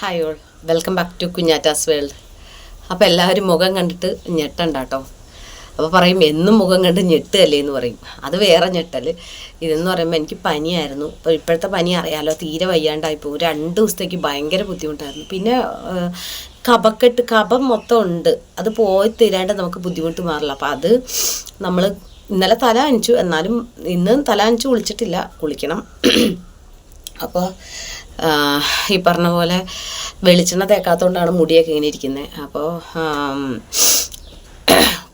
Hi all welcome back to Kunjatta's world അപ്പോൾ എല്ലാവരും മുഖം കണ്ടിട്ട് ഞെട്ടണ്ട കേട്ടോ അപ്പോൾ പറയും എന്നും മുഖം കണ്ട് ഞെട്ടുകല്ലേ? എന്ന് പറയും. അത് വേറെ ഞെട്ടൽ ഇതെന്ന് പറയുമ്പോൾ എനിക്ക് പനിയായിരുന്നു. ഇപ്പോൾ ഇപ്പോഴത്തെ പനി അറിയാലോ തീരെ വയ്യാണ്ടായിപ്പോൾ രണ്ട് ദിവസത്തേക്ക് ഭയങ്കര ബുദ്ധിമുട്ടായിരുന്നു. പിന്നെ കപക്കെട്ട് കപം മൊത്തം ഉണ്ട്. അത് പോയി തീരാണ്ട് നമുക്ക് ബുദ്ധിമുട്ട് മാറില്ല. അപ്പോൾ അത് നമ്മൾ ഇന്നലെ തല അഞ്ചു എന്നാലും ഇന്ന് തല അഞ്ചു കുളിച്ചിട്ടില്ല. കുളിക്കണം. അപ്പോൾ ഈ പറഞ്ഞ പോലെ വെളിച്ചെണ്ണ തേക്കാത്തതുകൊണ്ടാണ് മുടിയൊക്കെ ഇങ്ങനെ ഇരിക്കുന്നത് അപ്പോൾ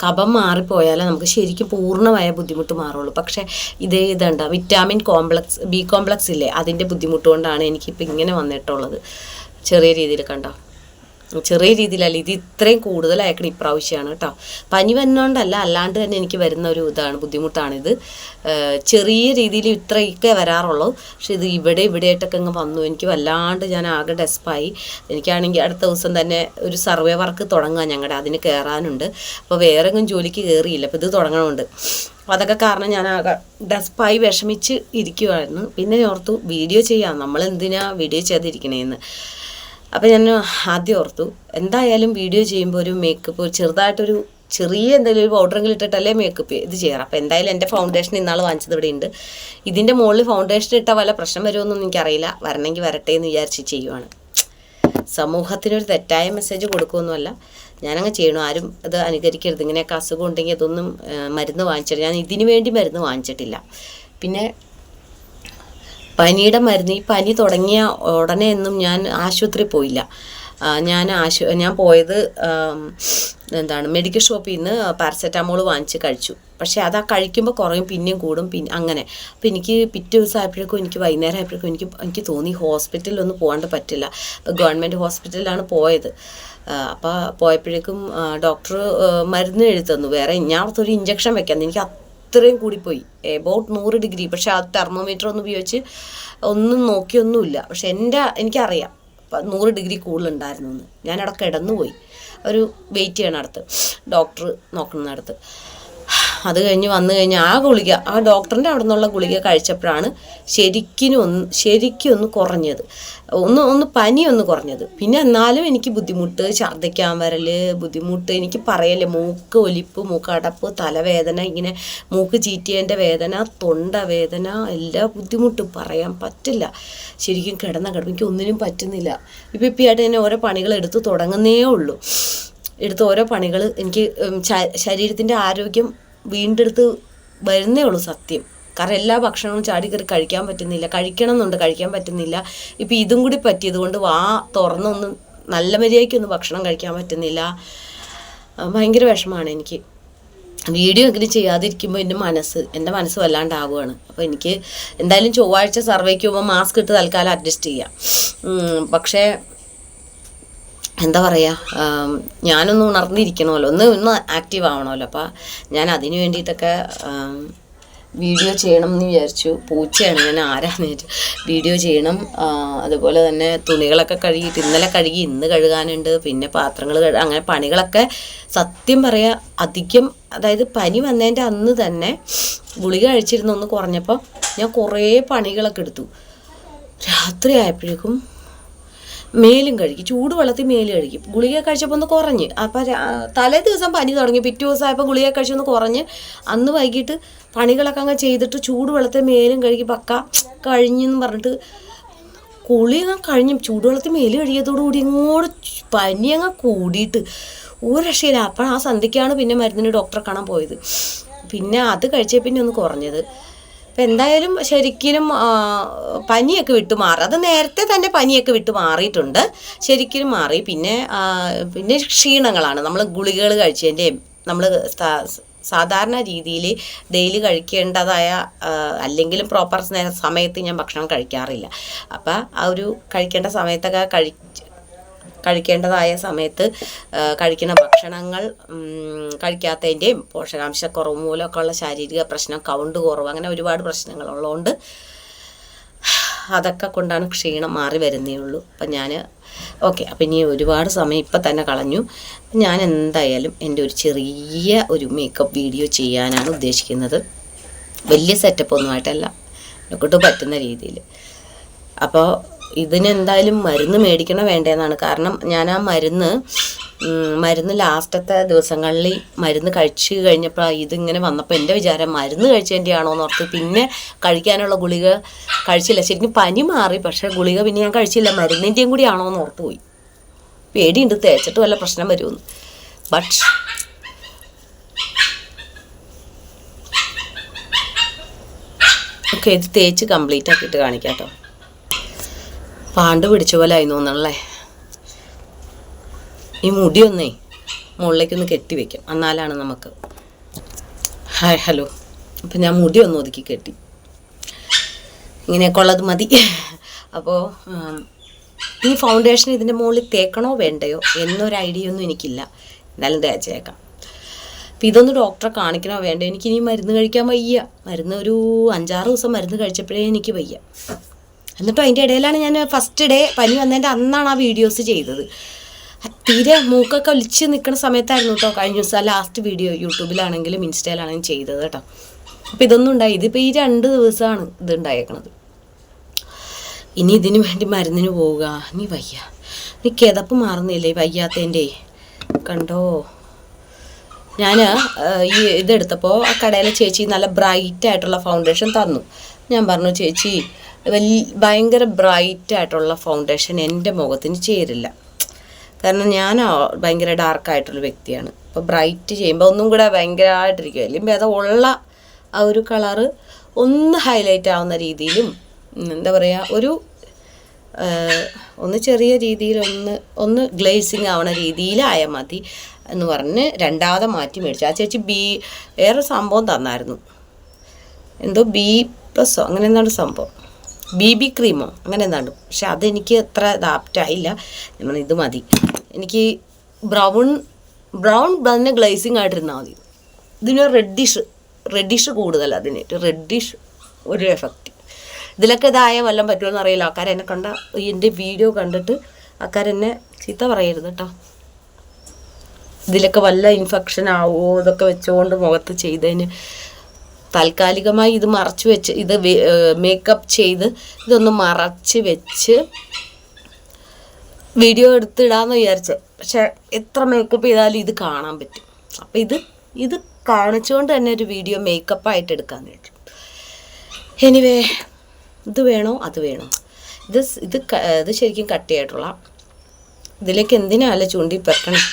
കഫം മാറിപ്പോയാലേ നമുക്ക് ശരിക്കും പൂർണമായ ബുദ്ധിമുട്ട് മാറുള്ളൂ. പക്ഷേ ഇതേ ഇതുണ്ട്. വിറ്റാമിൻ കോംപ്ലക്സ് ബി കോംപ്ലക്സ് ഇല്ലേ? അതിന്റെ ബുദ്ധിമുട്ട് കൊണ്ടാണ് എനിക്കിപ്പോൾ ഇങ്ങനെ വന്നിട്ടുള്ളത്. ചെറിയ രീതിയിൽ കണ്ടോ? ചെറിയ രീതിയിലല്ല. ഇത് ഇത്രയും കൂടുതലായിരിക്കണം ഇപ്രാവശ്യമാണ് കേട്ടോ പനി വന്നോണ്ടല്ല അല്ലാണ്ട് തന്നെ എനിക്ക് വരുന്ന ഒരു ഇതാണ് ബുദ്ധിമുട്ടാണിത്. ചെറിയ രീതിയിൽ ഇത്രയൊക്കെ വരാറുള്ളൂ. പക്ഷെ ഇത് ഇവിടെ ഇവിടെയായിട്ടൊക്കെ അങ്ങ് വന്നു. എനിക്ക് വല്ലാണ്ട് ഞാൻ ആകെ ഡെസ്പായി. എനിക്കാണെങ്കിൽ അടുത്ത ദിവസം തന്നെ ഒരു സർവേ വർക്ക് തുടങ്ങാം ഞങ്ങളുടെ അതിന് കയറാനുണ്ട് അപ്പോൾ വേറെ എങ്ങും ജോലിക്ക് കയറിയില്ല അപ്പോൾ ഇത് തുടങ്ങണമുണ്ട് അപ്പോൾ അതൊക്കെ കാരണം ഞാൻ ആകെ ഡെസ്പായി വിഷമിച്ച് ഇരിക്കുമായിരുന്നു പിന്നെ ഓർത്തു വീഡിയോ ചെയ്യാം. നമ്മൾ എന്തിനാ വീഡിയോ ചെയ്തിരിക്കണേന്ന് അപ്പം ഞാൻ ആദ്യം ഓർത്തു എന്തായാലും വീഡിയോ ചെയ്യുമ്പോൾ ഒരു മേക്കപ്പ് ചെറുതായിട്ടൊരു ചെറിയ എന്തെങ്കിലും ഒരു പൗഡറെങ്കിലും ഇട്ടിട്ടല്ലേ മേക്കപ്പ് ഇത് ചെയ്യാറ്. അപ്പോൾ എന്തായാലും എന്റെ ഫൗണ്ടേഷൻ ഇന്നാൾ വാങ്ങിച്ചത് ഇവിടെ ഉണ്ട് ഇതിന്റെ മുകളിൽ ഫൗണ്ടേഷൻ ഇട്ടാൽ വല്ല പ്രശ്നം വരുമെന്നൊന്നും എനിക്കറിയില്ല. വരണമെങ്കിൽ വരട്ടെ എന്ന് വിചാരിച്ച് ചെയ്യുവാണ്. സമൂഹത്തിനൊരു തെറ്റായ മെസ്സേജ് കൊടുക്കുമൊന്നുമല്ല ഞാനങ്ങ് ചെയ്യണു. ആരും അത് അനുകരിക്കരുത്. ഇങ്ങനെയൊക്കെ അസുഖം ഉണ്ടെങ്കിൽ അതൊന്നും മരുന്ന് വാങ്ങിച്ചിട്ട് ഞാൻ ഇതിനു വേണ്ടി മരുന്ന് വാങ്ങിച്ചിട്ടില്ല. പിന്നെ പനിയുടെ മരുന്ന്. ഈ പനി തുടങ്ങിയ ഉടനെ ഒന്നും ഞാൻ ആശുപത്രി പോയില്ല. ഞാൻ ആശു ഞാൻ പോയത് എന്താണ് മെഡിക്കൽ ഷോപ്പിൽ നിന്ന് പാരസെറ്റാമോൾ വാങ്ങിച്ച് കഴിച്ചു. പക്ഷേ അത് ആ കഴിക്കുമ്പോൾ കുറയും പിന്നെയും കൂടും പിന്നെ അങ്ങനെ. അപ്പോൾ എനിക്ക് പിറ്റേ ദിവസം ആയപ്പോഴേക്കും എനിക്ക് വൈകുന്നേരം ആയപ്പോഴേക്കും എനിക്ക് എനിക്ക് തോന്നി ഹോസ്പിറ്റലിൽ ഹോസ്പിറ്റലിലൊന്നും പോകാണ്ട് പറ്റില്ല. അപ്പോൾ ഗവൺമെന്റ് ഹോസ്പിറ്റലിലാണ് പോയത്. അപ്പോൾ പോയപ്പോഴേക്കും ഡോക്ടർ മരുന്ന് എഴുതുന്നു വേറെ ഞാൻ ഒരു ഇഞ്ചക്ഷൻ വെക്കാൻ എനിക്ക് അത്രയും കൂടിപ്പോയി. എബൌട്ട് നൂറ് ഡിഗ്രി പക്ഷെ ആ തെർമോമീറ്റർ ഒന്ന് ഉപയോഗിച്ച് ഒന്നും നോക്കിയൊന്നുമില്ല. പക്ഷെ എന്റെ എനിക്കറിയാം. നൂറ് ഡിഗ്രി കൂടുതലുണ്ടായിരുന്നു എന്ന് ഞാൻ അവിടെ കിടന്നുപോയി. ഒരു വെയിറ്റ് ചെയ്യണം അടുത്ത്. ഡോക്ടർ നോക്കുന്നിടത്ത് അത് കഴിഞ്ഞ് വന്നു കഴിഞ്ഞ് ആ ഗുളിക ആ ഡോക്ടറിന്റെ അവിടെ നിന്നുള്ള ഗുളിക കഴിച്ചപ്പോഴാണ് ശരിക്കും ഒന്ന് ശരിക്കും ഒന്ന് കുറഞ്ഞത്. ഒന്ന് ഒന്ന് പനി ഒന്ന് കുറഞ്ഞത്. പിന്നെ എന്നാലും എനിക്ക് ബുദ്ധിമുട്ട് ഛർദ്ദിക്കാൻ വരൽ ബുദ്ധിമുട്ട് എനിക്ക് പറയല്ലേ മൂക്ക് ഒലിപ്പ് മൂക്കടപ്പ് തലവേദന ഇങ്ങനെ മൂക്ക് ചീറ്റിയതിന്റെ വേദന തൊണ്ട വേദന എല്ലാ ബുദ്ധിമുട്ടും പറയാൻ പറ്റില്ല. ശരിക്കും കിടന്ന കിടന്ന് എനിക്ക് ഒന്നിനും പറ്റുന്നില്ല. ഇപ്പം ഇപ്പം ആയിട്ട് തന്നെ ഓരോ പണികൾ എടുത്ത് തുടങ്ങുന്നേ ഉള്ളൂ. എടുത്ത ഓരോ പണികൾ എനിക്ക് ശരീരത്തിന്റെ ആരോഗ്യം വീണ്ടെടുത്ത് വരുന്നേ ഉള്ളൂ സത്യം. കാരണം എല്ലാ ഭക്ഷണവും ചാടി കയറി കഴിക്കാൻ പറ്റുന്നില്ല. കഴിക്കണം എന്നുണ്ട് കഴിക്കാൻ പറ്റുന്നില്ല. ഇപ്പം ഇതും കൂടി പറ്റിയത് കൊണ്ട് വാ തുറന്നൊന്നും നല്ല മര്യാദയ്ക്കൊന്നും ഭക്ഷണം കഴിക്കാൻ പറ്റുന്നില്ല. ഭയങ്കര വിഷമമാണ് എനിക്ക്. വീഡിയോ എങ്കിലും ചെയ്യാതിരിക്കുമ്പോൾ എന്റെ മനസ്സ് എന്റെ മനസ്സ് വല്ലാണ്ടാവുകയാണ്. അപ്പോൾ എനിക്ക് എന്തായാലും ചൊവ്വാഴ്ച സർവേക്ക് പോകുമ്പോൾ മാസ്ക് ഇട്ട് തൽക്കാലം അഡ്ജസ്റ്റ് ചെയ്യാം. പക്ഷേ എന്താ പറയുക ഞാനൊന്ന് ഉണർന്നിരിക്കണമല്ലോ. ഒന്ന് ഒന്ന് ആക്റ്റീവ് ആവണമല്ലോ. അപ്പോൾ ഞാൻ അതിന് വേണ്ടിയിട്ടൊക്കെ വീഡിയോ ചെയ്യണം എന്ന് വിചാരിച്ചു. പൂച്ചയാണ് ഞാൻ ആരാന്ന് വിചാരിച്ചു വീഡിയോ ചെയ്യണം അതുപോലെ തന്നെ തുണികളൊക്കെ കഴുകിയിട്ട് ഇന്നലെ കഴുകി ഇന്ന് കഴുകാനുണ്ട്. പിന്നെ പാത്രങ്ങൾ കഴുക അങ്ങനെ പണികളൊക്കെ സത്യം പറയുക അധികം അതായത് പനി വന്നതിന്റെ അന്ന് തന്നെ ഗുളിക കഴിച്ചിരുന്ന ഒന്ന് കുറഞ്ഞപ്പോൾ ഞാൻ കുറേ പണികളൊക്കെ എടുത്തു. രാത്രി ആയപ്പോഴേക്കും മേലും കഴുകി ചൂടുവെള്ളത്തിൽ മേലും കഴുകി. ഗുളിക കഴിച്ചപ്പോൾ ഒന്ന് കുറഞ്ഞ്. അപ്പം തലേ ദിവസം പനി തുടങ്ങി. പിറ്റേ ദിവസം ആയപ്പോൾ ഗുളിക കഴിച്ചൊന്ന് കുറഞ്ഞ്. അന്ന് വൈകിട്ട് പണികളൊക്കെ അങ്ങ് ചെയ്തിട്ട് ചൂടുവെള്ളത്തിൽ മേലും കഴുകി പക്ക കഴിഞ്ഞെന്ന് പറഞ്ഞിട്ട് കുളി അങ്ങ് കഴിഞ്ഞു. ചൂടുവെള്ളത്തിൽ മേൽ കഴുകിയതോടുകൂടി ഇങ്ങോട്ട് പനി അങ്ങ് കൂടിയിട്ട് ഒരു രക്ഷയില്ല അപ്പോൾ ആ സന്ധ്യക്കാണ് പിന്നെ മരുന്നിന് ഡോക്ടറെ കാണാൻ പോയത്. പിന്നെ അത് കഴിച്ചേ പിന്നെ ഒന്ന് കുറഞ്ഞത്. അപ്പം എന്തായാലും ശരിക്കും പനിയൊക്കെ വിട്ടു മാറി. അത് നേരത്തെ തന്നെ പനിയൊക്കെ വിട്ടു മാറിയിട്ടുണ്ട്. ശരിക്കും മാറി. പിന്നെ പിന്നെ ക്ഷീണങ്ങളാണ്. നമ്മൾ ഗുളികകൾ കഴിച്ചതിന്റെയും നമ്മൾ സാധാരണ രീതിയിൽ ഡെയിലി കഴിക്കേണ്ടതായ അല്ലെങ്കിലും പ്രോപ്പർ സമയത്ത് ഞാൻ ഭക്ഷണം കഴിക്കാറില്ല. അപ്പം ആ ഒരു കഴിക്കേണ്ട സമയത്തൊക്കെ കഴി കഴിക്കേണ്ടതായ സമയത്ത് കഴിക്കുന്ന ഭക്ഷണങ്ങൾ കഴിക്കാത്തതിന്റെയും പോഷകാംശക്കുറവ് മൂലമൊക്കെ ഉള്ള ശാരീരിക പ്രശ്നം കൗണ്ട് കുറവ് അങ്ങനെ ഒരുപാട് പ്രശ്നങ്ങളുള്ളതുകൊണ്ട് അതൊക്കെ കൊണ്ടാണ് ക്ഷീണം മാറി വരുന്നേ ഉള്ളൂ. അപ്പം ഞാൻ ഓക്കെ അപ്പം ഇനി ഒരുപാട് സമയം ഇപ്പം തന്നെ കളഞ്ഞു. ഞാൻ എന്തായാലും എന്റെ ഒരു ചെറിയ ഒരു മേക്കപ്പ് വീഡിയോ ചെയ്യാനാണ് ഉദ്ദേശിക്കുന്നത്. വലിയ സെറ്റപ്പ് ഒന്നുമായിട്ടല്ല എന്നെക്കൊണ്ട് പറ്റുന്ന രീതിയിൽ. അപ്പോൾ ഇതിന് എന്തായാലും മരുന്ന് മേടിക്കണം വേണ്ടതെന്നാണ് കാരണം ഞാൻ ആ മരുന്ന് മരുന്ന് ലാസ്റ്റത്തെ ദിവസങ്ങളിൽ മരുന്ന് കഴിച്ച് കഴിഞ്ഞപ്പോൾ ഇതിങ്ങനെ വന്നപ്പോൾ എന്റെ വിചാരം മരുന്ന് കഴിച്ചതിന്റെ എന്ന് ഓർത്ത് പിന്നെ കഴിക്കാനുള്ള ഗുളിക കഴിച്ചില്ല. ശരിക്കും പനി മാറി. പക്ഷേ ഗുളിക പിന്നെ ഞാൻ കഴിച്ചില്ല. മരുന്നിന്റെയും കൂടി ആണോ എന്ന് ഓർത്ത് പോയി. പേടിയുണ്ട്. തേച്ചിട്ട് വല്ല പ്രശ്നം വരുമെന്ന് ബട്ട് ഓക്കെ ഇത് തേച്ച് കംപ്ലീറ്റ് ആക്കിയിട്ട് കാണിക്കാം കേട്ടോ പാണ്ട് പിടിച്ച പോലെ ആയി തോന്നണല്ലേ? ഈ മുടിയൊന്നേ മുകളിലേക്കൊന്ന് കെട്ടി വെക്കാം. എന്നാലാണ് നമുക്ക്. Hi hello. അപ്പം ഞാൻ മുടി ഒന്ന് ഒതുക്കി കെട്ടി. ഇങ്ങനെയൊക്കെ ഉള്ളത് മതി. അപ്പോൾ ഈ ഫൗണ്ടേഷൻ ഇതിന്റെ മുകളിൽ തേക്കണോ വേണ്ടയോ എന്നൊരു ഐഡിയ ഒന്നും എനിക്കില്ല. എന്തായാലും തേച്ചേക്കാം അപ്പം ഇതൊന്ന് ഡോക്ടറെ കാണിക്കണോ വേണ്ടയോ? എനിക്കിനി മരുന്ന് കഴിക്കാൻ വയ്യ. മരുന്ന് ഒരു അഞ്ചാറ് ദിവസം മരുന്ന് കഴിച്ചപ്പോഴേ എനിക്ക് വയ്യ. എന്നിട്ടും അതിന്റെ ഇടയിലാണ് ഞാൻ ഫസ്റ്റ് ഡേ പനി വന്നതിന്റെ അന്നാണ് ആ വീഡിയോസ് ചെയ്തത്. തീരെ മൂക്കൊക്കെ ഒലിച്ച് നിൽക്കുന്ന സമയത്തായിരുന്നു കേട്ടോ കഴിഞ്ഞ ദിവസം ലാസ്റ്റ് വീഡിയോ യൂട്യൂബിലാണെങ്കിലും ഇൻസ്റ്റയിലാണെങ്കിലും ചെയ്തത് കേട്ടോ അപ്പോൾ ഇതൊന്നും ഉണ്ടായി. ഇതിപ്പോൾ ഈ രണ്ട് ദിവസമാണ് ഇത് ഉണ്ടായേക്കണത്. ഇനി ഇതിനു വേണ്ടി മരുന്നിന് പോവുക. നീ വയ്യ. നീ കിതപ്പ് മാറുന്നില്ലേ വയ്യാത്തതിന്റെ കണ്ടോ? ഞാൻ ഈ ഇതെടുത്തപ്പോൾ ആ കടയിലെ ചേച്ചി നല്ല ബ്രൈറ്റ് ആയിട്ടുള്ള ഫൗണ്ടേഷൻ തന്നു. ഞാൻ പറഞ്ഞു ചേച്ചി വലിയ ഭയങ്കര ബ്രൈറ്റ് ആയിട്ടുള്ള ഫൗണ്ടേഷൻ എന്റെ മുഖത്തിന് ചേരില്ല. കാരണം ഞാൻ ഭയങ്കര ഡാർക്കായിട്ടുള്ള വ്യക്തിയാണ്. അപ്പോൾ ബ്രൈറ്റ് ചെയ്യുമ്പോൾ ഒന്നും കൂടെ ഭയങ്കരമായിട്ടിരിക്കും അല്ലെങ്കിൽ അത് ഉള്ള ആ ഒരു കളറ് ഒന്ന് ഹൈലൈറ്റ് ആവുന്ന രീതിയിലും എന്താ പറയുക ഒരു ഒന്ന് ചെറിയ രീതിയിൽ ഒന്ന് ഒന്ന് ഗ്ലേസിങ് ആവണ രീതിയിലായാൽ മതി എന്ന് പറഞ്ഞ് രണ്ടാമത് മാറ്റി മേടിച്ചു. ആ ചേച്ചി ബി വേറെ സംഭവം തന്നായിരുന്നു. എന്തോ ബി പ്ലസ്സോ അങ്ങനെ എന്താണ് സംഭവം. ബി ബി ക്രീമോ അങ്ങനെ എന്താണ് പക്ഷെ അതെനിക്ക് അത്ര ഇതാപ്റ്റായില്ല ഞാൻ ഇത് മതി. എനിക്ക് ബ്രൗൺ ബ്രൗൺ തന്നെ ഗ്ലേസിങ് ആയിട്ടിരുന്നാൽ മതി. ഇതിന് റെഡിഷ് റെഡിഷ് കൂടുതൽ അതിന്. റെഡിഷ് ഒരു എഫക്റ്റ് ഇതിലൊക്കെ ഇതായ വല്ലതും പറ്റുമെന്ന് അറിയില്ല. ആൾക്കാർ എന്നെ കണ്ട എന്റെ വീഡിയോ കണ്ടിട്ട് ആൾക്കാർ എന്നെ ചീത്ത പറയരുത് കേട്ടോ ഇതിലൊക്കെ വല്ല ഇൻഫെക്ഷൻ ആവുമോ ഇതൊക്കെ വെച്ചുകൊണ്ട് മുഖത്ത് ചെയ്തതിന് താൽക്കാലികമായി ഇത് മറച്ചു വെച്ച് ഇത് മേക്കപ്പ് ചെയ്ത് ഇതൊന്ന് മറച്ച് വെച്ച് വീഡിയോ എടുത്തിടാന്ന് വിചാരിച്ച്. പക്ഷെ എത്ര മേക്കപ്പ് ചെയ്താലും ഇത് കാണാൻ പറ്റും. അപ്പം ഇത് ഇത് കാണിച്ചുകൊണ്ട് തന്നെ ഒരു വീഡിയോ മേക്കപ്പായിട്ട് എടുക്കാൻ വേണ്ടി എനിവേ ഇത് വേണോ? അത് വേണോ? ഇത് ഇത് ഇത് ശരിക്കും കട്ട് ചെയ്തിട്ടുള്ള ഇതിലേക്ക് എന്തിനാ അല്ല ചൂണ്ടി പെറക്കണം?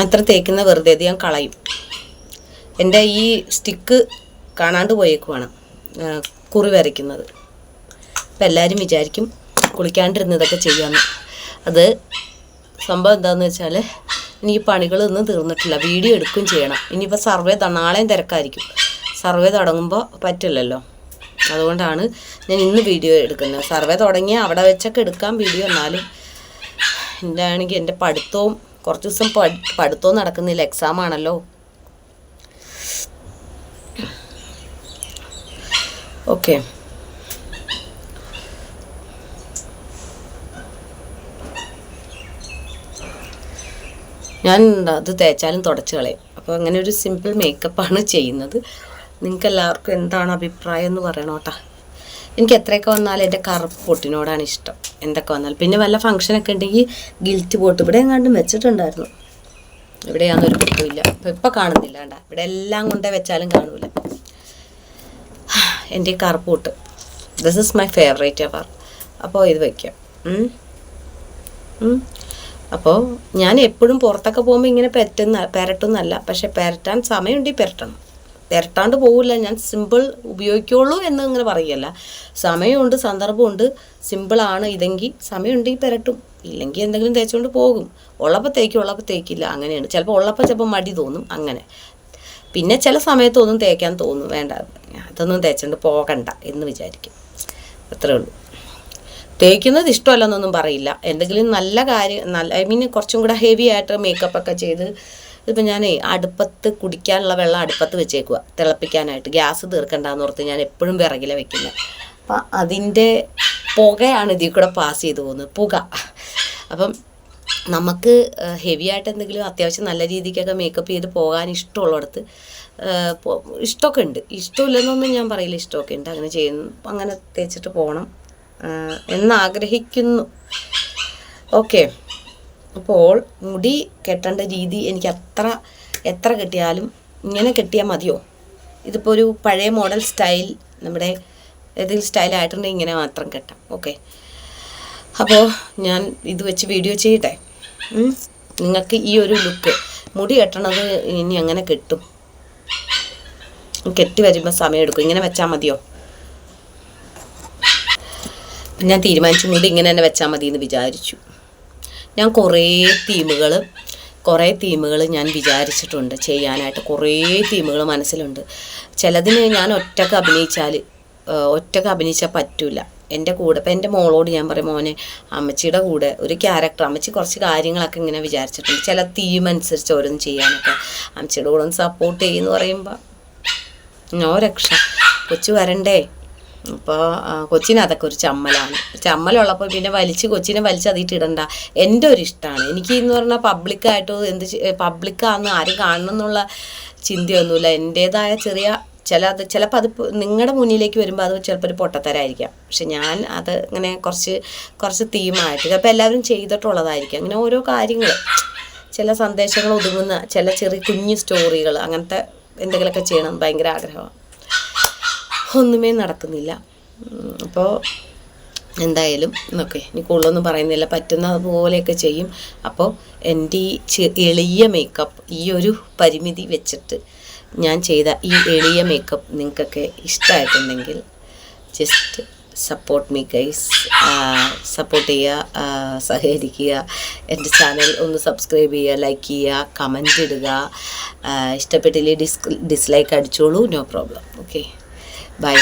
അത്ര തേക്കുന്ന വെറുതെ അത് ഞാൻ കളയും. എന്റെ ഈ സ്റ്റിക്ക് കാണാണ്ട് പോയേക്കുവാണ് കുറി വരയ്ക്കുന്നത്. അപ്പം എല്ലാവരും വിചാരിക്കും കുളിക്കാണ്ടിരുന്നതൊക്കെ ചെയ്യാമെന്ന് അത് സംഭവം എന്താണെന്ന് വെച്ചാൽ എനിക്ക് പണികളൊന്നും തീർന്നിട്ടില്ല. വീഡിയോ എടുക്കുകയും ചെയ്യണം. ഇനിയിപ്പോൾ സർവേ നാളെയും തിരക്കായിരിക്കും. സർവേ തുടങ്ങുമ്പോൾ പറ്റില്ലല്ലോ. അതുകൊണ്ടാണ് ഞാൻ ഇന്ന് വീഡിയോ എടുക്കുന്നത്. സർവേ തുടങ്ങിയാൽ അവിടെ വെച്ചൊക്കെ എടുക്കാം വീഡിയോ എന്നാലും. എന്റെ ആണെങ്കിൽ എന്റെ പഠിത്തവും കുറച്ച് ദിവസം പഠി പഠിത്തവും നടക്കുന്നില്ല. എക്സാം ആണല്ലോ. ഓക്കെ ഞാൻ അത് തേച്ചാലും തുടച്ച് കളയും. അപ്പോൾ അങ്ങനെ ഒരു സിമ്പിൾ മേക്കപ്പാണ് ചെയ്യുന്നത്. നിങ്ങൾക്ക് എല്ലാവർക്കും എന്താണ് അഭിപ്രായം എന്ന് പറയണോട്ടാ? എനിക്ക് എത്രയൊക്കെ വന്നാലും എന്റെ കറുപ്പ് പൊട്ടിനോടാണ് ഇഷ്ടം. എന്തൊക്കെ വന്നാലും. പിന്നെ വല്ല ഫംഗ്ഷനൊക്കെ ഉണ്ടെങ്കിൽ ഗിൽറ്റ് പോട്ട്. ഇവിടെ എങ്ങാണ്ടും വെച്ചിട്ടുണ്ടായിരുന്നു. ഇവിടെയാണെന്ന് ഒരു പൊട്ടുമില്ല ഇപ്പം ഇപ്പം കാണുന്നില്ല കണ്ട. ഇവിടെ എല്ലാം കൊണ്ടേ വെച്ചാലും കാണൂല. എന്റെ കറുപ്പ് പൊട്ട് ദിസ് ഇസ് മൈ ഫേവറേറ്റ് അവർ അപ്പോൾ ഇത് വയ്ക്കാം. അപ്പോൾ ഞാൻ എപ്പോഴും പുറത്തൊക്കെ പോകുമ്പോൾ ഇങ്ങനെ പെറ്റുന്ന പെരട്ടുന്നല്ല. പക്ഷെ പെരട്ടാൻ സമയമുണ്ടെങ്കിൽ പെരട്ടണം. പെരട്ടാണ്ട് പോകില്ല ഞാൻ സിമ്പിൾ ഉപയോഗിക്കുള്ളൂ എന്ന് അങ്ങനെ പറയല്ല. സമയമുണ്ട് സന്ദർഭമുണ്ട്. സിമ്പിളാണ്. ഇതെങ്കിൽ സമയമുണ്ടെങ്കിൽ പെരട്ടും. ഇല്ലെങ്കിൽ എന്തെങ്കിലും തേച്ചുകൊണ്ട് പോകും. ഉള്ളപ്പോൾ തേക്കും ഉള്ളപ്പോൾ തേക്കില്ല. അങ്ങനെയാണ്. ചിലപ്പോൾ ഉള്ളപ്പോൾ ചിലപ്പോൾ മടി തോന്നും. അങ്ങനെ. പിന്നെ ചില സമയത്തൊന്നും തേക്കാൻ തോന്നും. വേണ്ട. അതൊന്നും തേച്ചുകൊണ്ട് പോകണ്ട എന്ന് വിചാരിക്കും. അത്രേ ഉള്ളൂ. തേക്കുന്നത് ഇഷ്ടമല്ലെന്നൊന്നും പറയില്ല. എന്തെങ്കിലും നല്ല കാര്യം നല്ല ഐ മീൻ കുറച്ചും കൂടെ ഹെവി ആയിട്ട് മേക്കപ്പ് ഒക്കെ ചെയ്ത് ഇതിപ്പോൾ ഞാൻ അടുപ്പത്ത് കുടിക്കാനുള്ള വെള്ളം അടുപ്പത്ത് വെച്ചേക്കുക തിളപ്പിക്കാനായിട്ട്. ഗ്യാസ് തീർക്കണ്ടെന്ന് ഓർത്ത് ഞാൻ എപ്പോഴും വിറകില വെക്കുന്നത് അപ്പം അതിന്റെ പുകയാണ് ഇതിൽ കൂടെ പാസ് ചെയ്തു പോകുന്നത്. പുക. അപ്പം നമുക്ക് ഹെവി ആയിട്ട് എന്തെങ്കിലും അത്യാവശ്യം നല്ല രീതിക്കൊക്കെ മേക്കപ്പ് ചെയ്ത് പോകാൻ ഇഷ്ടമുള്ളിടത്ത് ഇഷ്ടമൊക്കെ ഉണ്ട്. ഇഷ്ടമില്ലെന്നൊന്നും ഞാൻ പറയില്ല. ഇഷ്ടമൊക്കെ ഉണ്ട്. അങ്ങനെ ചെയ്യുന്നു അങ്ങനെ തേച്ചിട്ട് പോകണം എന്നാഗ്രഹിക്കുന്നു. ഓക്കെ. അപ്പോൾ മുടി കെട്ടേണ്ട രീതി എനിക്ക് അത്ര എത്ര കെട്ടിയാലും ഇങ്ങനെ കെട്ടിയാൽ മതിയോ? ഇതിപ്പോൾ ഒരു പഴയ മോഡൽ സ്റ്റൈൽ നമ്മുടെ ഏതെങ്കിലും സ്റ്റൈലായിട്ടുണ്ടെങ്കിൽ ഇങ്ങനെ മാത്രം കെട്ടാം. ഓക്കെ. അപ്പോൾ ഞാൻ ഇത് വെച്ച് വീഡിയോ ചെയ്യട്ടെ? നിങ്ങൾക്ക് ഈ ഒരു ലുക്ക് മുടി കെട്ടണത് ഇനി അങ്ങനെ കെട്ടും. കെട്ടി വരുമ്പോൾ സമയമെടുക്കും ഇങ്ങനെ വെച്ചാൽ മതിയോ? ഞാൻ തീരുമാനിച്ചു മുടി ഇങ്ങനെ തന്നെ വെച്ചാൽ മതി എന്ന് വിചാരിച്ചു. ഞാൻ കുറേ തീമുകൾ കുറേ തീമുകൾ ഞാൻ വിചാരിച്ചിട്ടുണ്ട് ചെയ്യാനായിട്ട്. കുറേ തീമുകൾ മനസ്സിലുണ്ട്. ചിലതിന് ഞാൻ ഒറ്റയ്ക്ക് അഭിനയിച്ചാൽ ഒറ്റയ്ക്ക് അഭിനയിച്ചാൽ പറ്റില്ല എന്റെ കൂടെ ഇപ്പം എന്റെ മോളോട് ഞാൻ പറയും മോനെ അമ്മച്ചിയുടെ കൂടെ ഒരു ക്യാരക്ടർ അമ്മച്ചി കുറച്ച് കാര്യങ്ങളൊക്കെ ഇങ്ങനെ വിചാരിച്ചിട്ടുണ്ട്. ചില തീം അനുസരിച്ച് ഓരോന്ന് ചെയ്യാനൊക്കെ. അമ്മച്ചിയുടെ കൂടെ ഒന്ന് സപ്പോർട്ട് ചെയ്യുമെന്ന് പറയുമ്പോൾ നോ രക്ഷ കൊച്ചു വരണ്ടേ? അപ്പോൾ കൊച്ചിന് അതൊക്കെ ഒരു ചമ്മലാണ്. ചമ്മലുള്ളപ്പോൾ പിന്നെ വലിച്ച് കൊച്ചിനെ വലിച്ച് അതിട്ട് ഇടണ്ട. എന്റെ ഒരു ഇഷ്ടമാണ് എനിക്ക് എന്ന് പറഞ്ഞാൽ പബ്ലിക്കായിട്ടോ എന്ത് പബ്ലിക്കാന്ന് ആരും കാണണം എന്നുള്ള ചിന്തയൊന്നുമില്ല. എന്റേതായ ചെറിയ ചില അത് ചിലപ്പോൾ അത് നിങ്ങളുടെ മുന്നിലേക്ക് വരുമ്പോൾ അത് ചിലപ്പോൾ ഒരു പൊട്ടത്തരായിരിക്കാം. പക്ഷെ ഞാൻ അത് ഇങ്ങനെ കുറച്ച് കുറച്ച് തീമായിട്ട്. ചിലപ്പോൾ എല്ലാവരും ചെയ്തിട്ടുള്ളതായിരിക്കും. അങ്ങനെ ഓരോ കാര്യങ്ങൾ ചില സന്ദേശങ്ങൾ ഒതുങ്ങുന്ന ചില ചെറിയ കുഞ്ഞു സ്റ്റോറികൾ അങ്ങനത്തെ എന്തെങ്കിലുമൊക്കെ ചെയ്യണം ഭയങ്കര ആഗ്രഹമാണ് ഒന്നുമേ നടക്കുന്നില്ല അപ്പോൾ എന്തായാലും ഓക്കെ ഇനി കൂടുതലൊന്നും പറയുന്നില്ല. പറ്റുന്ന പോലെയൊക്കെ ചെയ്യും. അപ്പോൾ എന്റെ ഈ എളിയ മേക്കപ്പ് ഈ ഒരു പരിമിതി വെച്ചിട്ട് ഞാൻ ചെയ്ത ഈ എളിയ മേക്കപ്പ് നിങ്ങൾക്കൊക്കെ ഇഷ്ടമായിട്ടുണ്ടെങ്കിൽ just support me guys support ചെയ്യുക സഹകരിക്കുക. എന്റെ ചാനൽ ഒന്ന് സബ്സ്ക്രൈബ് ചെയ്യുക ലൈക്ക് ചെയ്യുക കമന്റ് ഇടുക. ഇഷ്ടപ്പെട്ടില്ലേ ഡിസ് ഡിസ്ലൈക്ക് അടിച്ചോളൂ നോ പ്രോബ്ലം ഓക്കെ Bye.